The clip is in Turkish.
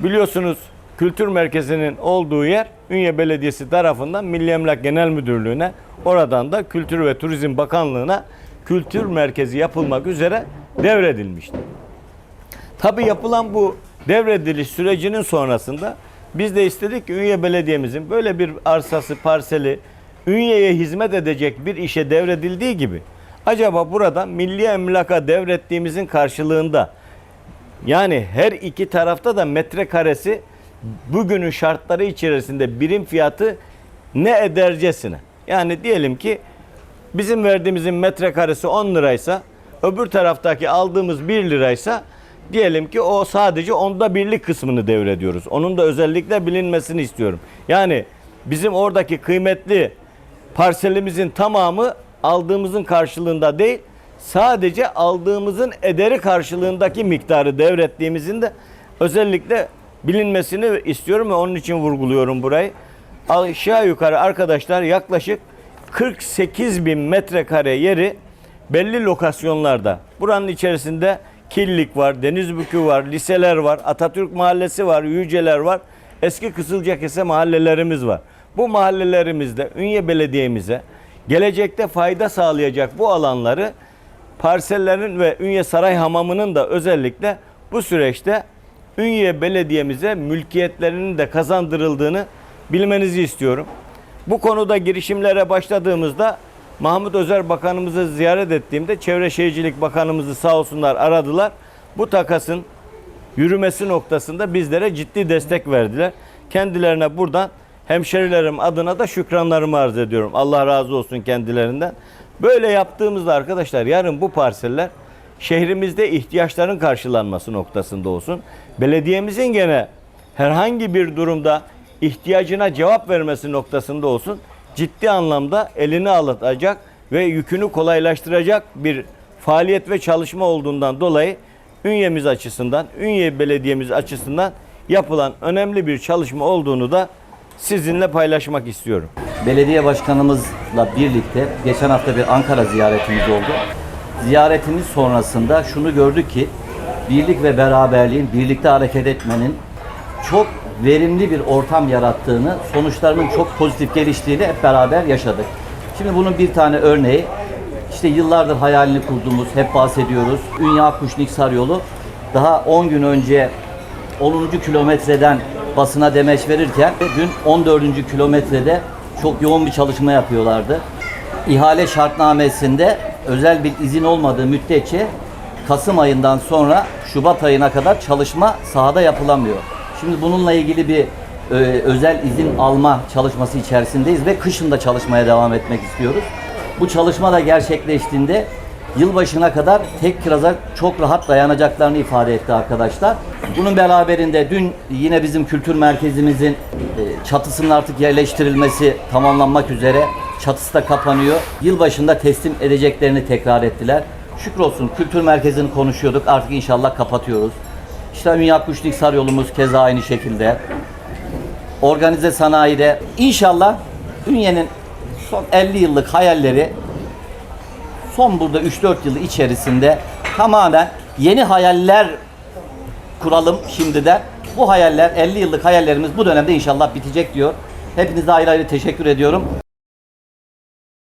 Biliyorsunuz kültür merkezinin olduğu yer Ünye Belediyesi tarafından Milli Emlak Genel Müdürlüğü'ne oradan da Kültür ve Turizm Bakanlığı'na kültür merkezi yapılmak üzere devredilmişti. Tabi yapılan bu devrediliş sürecinin sonrasında biz de istedik ki Ünye Belediye'mizin böyle bir arsası, parseli Ünye'ye hizmet edecek bir işe devredildiği gibi acaba burada milli emlaka devrettiğimizin karşılığında yani her iki tarafta da metrekaresi bugünün şartları içerisinde birim fiyatı ne edercesine. Yani diyelim ki bizim verdiğimizin metrekaresi 10 liraysa öbür taraftaki aldığımız 1 liraysa diyelim ki o sadece onda birlik kısmını devrediyoruz. Onun da özellikle bilinmesini istiyorum. Yani bizim oradaki kıymetli parselimizin tamamı aldığımızın karşılığında değil sadece aldığımızın ederi karşılığındaki miktarı devrettiğimizin de özellikle bilinmesini istiyorum ve onun için vurguluyorum burayı. Aşağı yukarı arkadaşlar yaklaşık 48 bin metrekare yeri belli lokasyonlarda. Buranın içerisinde Killik var, Denizbükü var, liseler var, Atatürk Mahallesi var, Yüceler var. Eski Kızılcakese mahallelerimiz var. Bu mahallelerimizde Ünye Belediye'mize gelecekte fayda sağlayacak bu alanları parsellerin ve Ünye Saray Hamamı'nın da özellikle bu süreçte Ünye Belediye'mize mülkiyetlerinin de kazandırıldığını bilmenizi istiyorum. Bu konuda girişimlere başladığımızda Mahmut Özer Bakanımızı ziyaret ettiğimde Çevre Şehircilik Bakanımızı sağ olsunlar aradılar. Bu takasın yürümesi noktasında bizlere ciddi destek verdiler. Kendilerine buradan hemşerilerim adına da şükranlarımı arz ediyorum. Allah razı olsun kendilerinden. Böyle yaptığımızda arkadaşlar yarın bu parseller şehrimizde ihtiyaçların karşılanması noktasında olsun. Belediyemizin gene herhangi bir durumda ihtiyacına cevap vermesi noktasında olsun. Ciddi anlamda elini alacak ve yükünü kolaylaştıracak bir faaliyet ve çalışma olduğundan dolayı Ünyemiz açısından, Ünye Belediyemiz açısından yapılan önemli bir çalışma olduğunu da sizinle paylaşmak istiyorum. Belediye başkanımızla birlikte geçen hafta bir Ankara ziyaretimiz oldu. Ziyaretimiz sonrasında şunu gördük ki birlik ve beraberliğin, birlikte hareket etmenin çok verimli bir ortam yarattığını, sonuçlarının çok pozitif geliştiğini hep beraber yaşadık. Şimdi bunun bir tane örneği işte yıllardır hayalini kurduğumuz, hep bahsediyoruz. Ünye Akkuş Niksar yolu daha 10 gün önce 10. kilometreden basına demeç verirken dün 14. kilometrede çok yoğun bir çalışma yapıyorlardı. İhale şartnamesinde özel bir izin olmadığı müddetçe Kasım ayından sonra Şubat ayına kadar çalışma sahada yapılamıyor. Şimdi bununla ilgili bir e, özel izin alma çalışması içerisindeyiz ve kışın da çalışmaya devam etmek istiyoruz. Bu çalışma da gerçekleştiğinde yılbaşına kadar tek kiraza çok rahat dayanacaklarını ifade etti arkadaşlar. Bunun beraberinde dün yine bizim kültür merkezimizin e, çatısının artık yerleştirilmesi tamamlanmak üzere. Çatısı da kapanıyor. Yılbaşında teslim edeceklerini tekrar ettiler. Şükür olsun kültür merkezini konuşuyorduk. Artık inşallah kapatıyoruz. İşte Ünyak Kuşlik Sar yolumuz keza aynı şekilde. Organize sanayide inşallah Ünye'nin son 50 yıllık hayalleri son burada 3-4 yıl içerisinde tamamen yeni hayaller kuralım şimdiden. Bu hayaller 50 yıllık hayallerimiz bu dönemde inşallah bitecek diyor. Hepinize ayrı ayrı teşekkür ediyorum.